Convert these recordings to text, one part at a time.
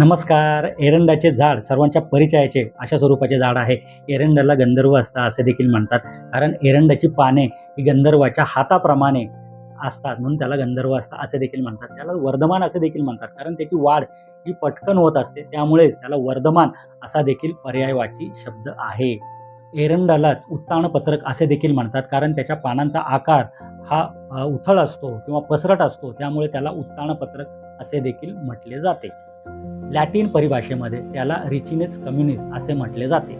नमस्कार. एरंडाचे झाड सर्वांच्या परिचयाचे अशा स्वरूपाचे झाड आहे. एरंडाला गंधर्व असता असे देखील म्हणतात. कारण एरंडाची पाने ही गंधर्वाच्या हाताप्रमाणे असतात म्हणून त्याला गंधर्व असतात असे देखील म्हणतात. त्याला वर्धमान असे देखील म्हणतात. कारण त्याची वाढ ही पटकन होत असते. त्यामुळेच त्याला वर्धमान असा देखील पर्यायवाची शब्द आहे. एरंडालाच उत्ताणपत्रक असे देखील म्हणतात. कारण त्याच्या पानांचा आकार हा उथळ असतो किंवा पसरट असतो. त्यामुळे त्याला उत्ताणपत्रक असे देखील म्हटले जाते. लॅटिन परिभाषेमध्ये त्याला रिचिनेस कम्युनिस असे म्हटले जाते.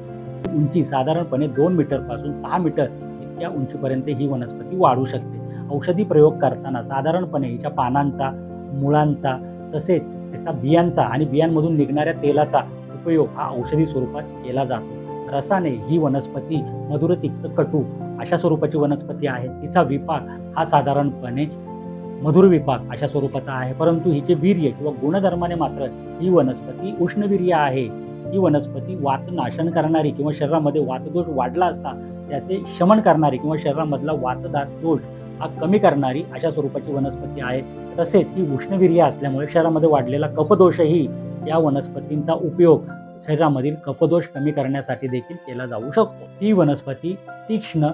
उंची साधारणपणे दोन मीटरपासून सहा मीटर इतक्या उंचीपर्यंत ही वनस्पती वाढू शकते. औषधी प्रयोग करताना साधारणपणे हिच्या पानांचा मुळांचा तसेच त्याचा बियांचा आणि बियांमधून निघणाऱ्या तेलाचा उपयोग हा औषधी स्वरूपात केला जातो. रसाने ही वनस्पती मधुर तिक्त कटू अशा स्वरूपाची वनस्पती आहे. तिचा विपाक हा साधारणपणे मधुर विपाक अशा स्वरूपाचा आहे. परंतु हिचे वीर्य किंवा गुणधर्माने मात्र ही वनस्पती उष्णवीर्य आहे. ही वनस्पती वात नाशन करणारी किंवा शरीरामध्ये वातदोष वाढला असता त्याचे शमन करणारी किंवा शरीरामधला वातदात दोष हा कमी करणारी अशा स्वरूपाची वनस्पती आहे. तसेच ही उष्णवीर्य असल्यामुळे शरीरामध्ये वाढलेला कफदोषही या वनस्पतींचा उपयोग शरीरामधील कफदोष कमी करण्यासाठी देखील केला जाऊ शकतो. ही वनस्पती तीक्ष्ण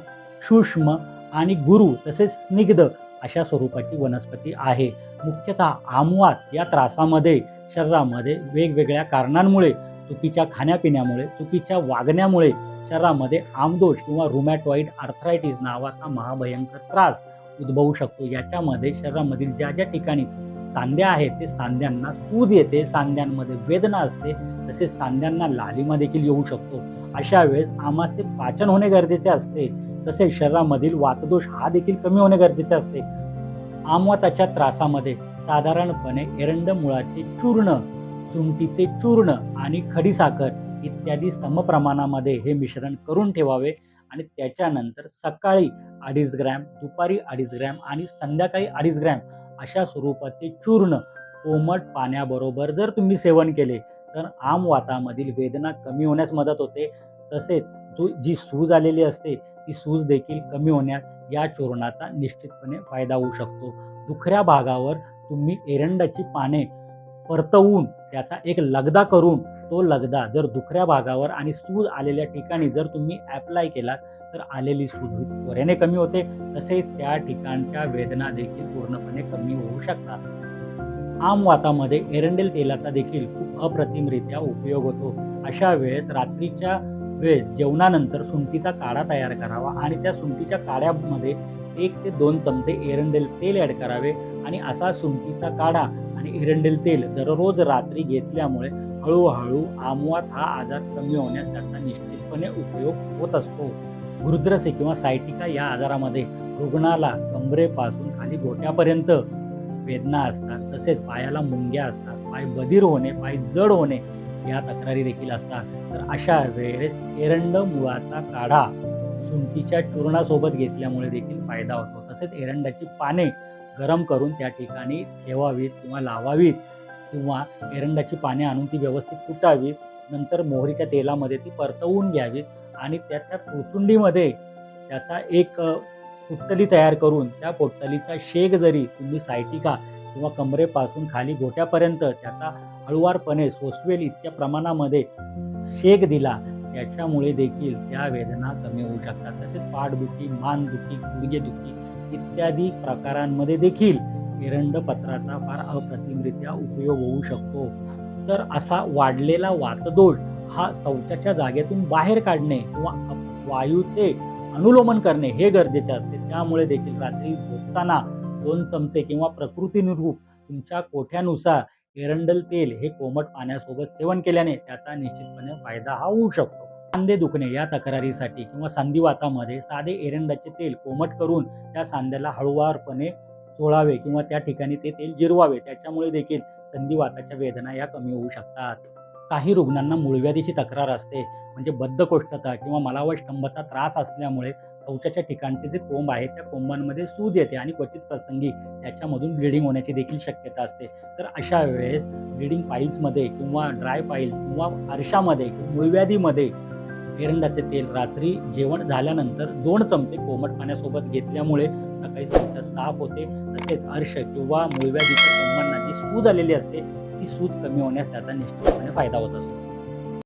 सूक्ष्म आणि गुरु तसेच स्निग्ध अशा स्वरूपाची वनस्पती आहे. मुख्यतः आमवात या त्रासामध्ये शरीरामध्ये वेगवेगळ्या कारणांमुळे चुकीच्या खाण्यापिण्यामुळे चुकीच्या वागण्यामुळे शरीरामध्ये आमदोष किंवा रुमॅटॉइड आर्थरायटिस नावाचा महाभयंकर त्रास उद्भवू शकतो. याच्यामध्ये शरीरामधील ज्या ज्या ठिकाणी सांध्या आहेत ते सांध्यांना सूज येते सांध्यांमध्ये वेदना असते तसेच सांध्यांना लालिमा देखील येऊ शकतो. अशा वेळेस आमाचे पाचन होणे गरजेचे असते. तसेच शरीरामधील वातदोष हा देखील कमी होणे गरजेचे असते. आमवाताच्या त्रासामध्ये साधारणपणे एरंड मुळाचे चूर्ण सुंटीचे चूर्ण आणि खडीसाखर इत्यादी समप्रमाणामध्ये हे मिश्रण करून ठेवावे आणि त्याच्यानंतर सकाळी अडीच ग्रॅम दुपारी अडीच ग्रॅम आणि संध्याकाळी अडीच ग्रॅम अशा स्वरूपाचे चूर्ण कोमट पाण्याबरोबर जर तुम्ही सेवन केले तर आमवातामधील वेदना कमी होण्यास मदत होते. तसेच जी सूज आलेली असते ती सूज देखील कमी होण्यात या चूर्णाचा निश्चितपणे फायदा होऊ शकतो. दुखऱ्या भागावर तुम्ही एरंडाची पाने परतवून त्याचा एक लगदा करून तो लगदा जर दुखऱ्या भागावर आणि सूज आलेल्या ठिकाणी जर तुम्ही ॲप्लाय केलात तर आलेली सूज त्वरेने कमी होते. तसेच त्या ठिकाणच्या वेदना देखील पूर्णपणे कमी होऊ शकतात. आमवातामध्ये एरंडेल तेलाचा देखील खूप अप्रतिमरित्या उपयोग होतो. अशा वेळेस रात्रीच्या वेळेस जेवणानंतर सुंठीचा काढा तयार करावा आणि त्या सुंठीच्या काढ्यामध्ये एक ते दोन चमचे एरंडेल तेल ॲड करावे आणि असा सुंठीचा काढा आणि एरंडेल तेल दररोज रात्री घेतल्यामुळे हळूहळू आमवात हा आजार कमी होण्यास त्याचा निश्चितपणे उपयोग होत असतो. गुरुद्रसे किंवा सायटिका या आजारामध्ये रुग्णाला कमरेपासून खाली गोट्यापर्यंत वेदना असतात तसेच पायाला मुंग्या असतात पाय बधीर होणे पाय जड होणे या तक्रारी देखील असतात. तर अशा वेळेस एरंड मुळाचा काढा सुंठीच्या चूर्णासोबत घेतल्यामुळे देखील फायदा होतो. तसेच एरंडाची पाने गरम करून त्या ठिकाणी ठेवावीत किंवा लावावीत किंवा एरंडाची पाने आणून ती व्यवस्थित कुटावीत नंतर मोहरीच्या तेलामध्ये ती परतवून घ्यावीत आणि त्याच्या पोचुंडीमध्ये त्याचा एक अ, तयार करून त्या पोट्टलीचा शेक जरी तुम्ही सायटिका किंवा कमरेपासून खाली गोट्यापर्यंत त्याचा हळुवारपणे सोसवेल इतक्या प्रमाणामध्ये शेक दिला त्याच्यामुळे देखील त्या वेदना कमी होऊ शकतात. तसेच पाठदुखी मानदुखी गुडघेदुखी इत्यादी प्रकारांमध्ये देखील एरंड पत्राचा फार अप्रतिमरित्या उपयोग होऊ शकतो. तर असा वाढलेला वातदोष हा शौचाच्या जागेतून बाहेर काढणे किंवा वायूचे अनुलोमन करणे हे गरजेचे असते. त्यामुळे देखील रात्री झोपताना दोन चमचे किंवा प्रकृतीनुरूप तुमच्या कोठ्यानुसार एरंडल तेल हे कोमट पाण्यासोबत सेवन केल्याने त्याचा निश्चितपणे फायदा हा होऊ शकतो. सांधे दुखणे या तक्रारीसाठी किंवा संधिवातामध्ये साधे एरंडाचे तेल कोमट करून त्या सांध्याला हळुवारपणे चोळावे किंवा त्या ठिकाणी ते तेल जिरवावे त्याच्यामुळे देखील संधिवाताच्या वेदना या कमी होऊ शकतात. काही रुग्णांना मूळव्याधीची तक्रार असते म्हणजे बद्धकोष्ठता किंवा मलावस्तंभाचा त्रास असल्यामुळे शौचाच्या ठिकाणचे जे कोंब आहेत त्या कोंबांमध्ये सूज येते आणि क्वचित प्रसंगी त्याच्यामधून ब्लिडिंग होण्याची देखील शक्यता असते. तर अशा वेळेस ब्लिडिंग पाईल्समध्ये किंवा ड्राय पाईल्स किंवा आरशामध्ये किंवा मूळव्याधीमध्ये एरंडाचे तेल रात्री जेवण झाल्यानंतर दोन चमचे कोमट पाण्यासोबत घेतल्यामुळे सकाळी शौच साफ होते. तसेच अर्श किंवा मूळव्याधीच्या कोंबांना जी सूज आलेली असते ती सूत कमी होण्यास त्याचा निश्चितपणे फायदा होत असतो.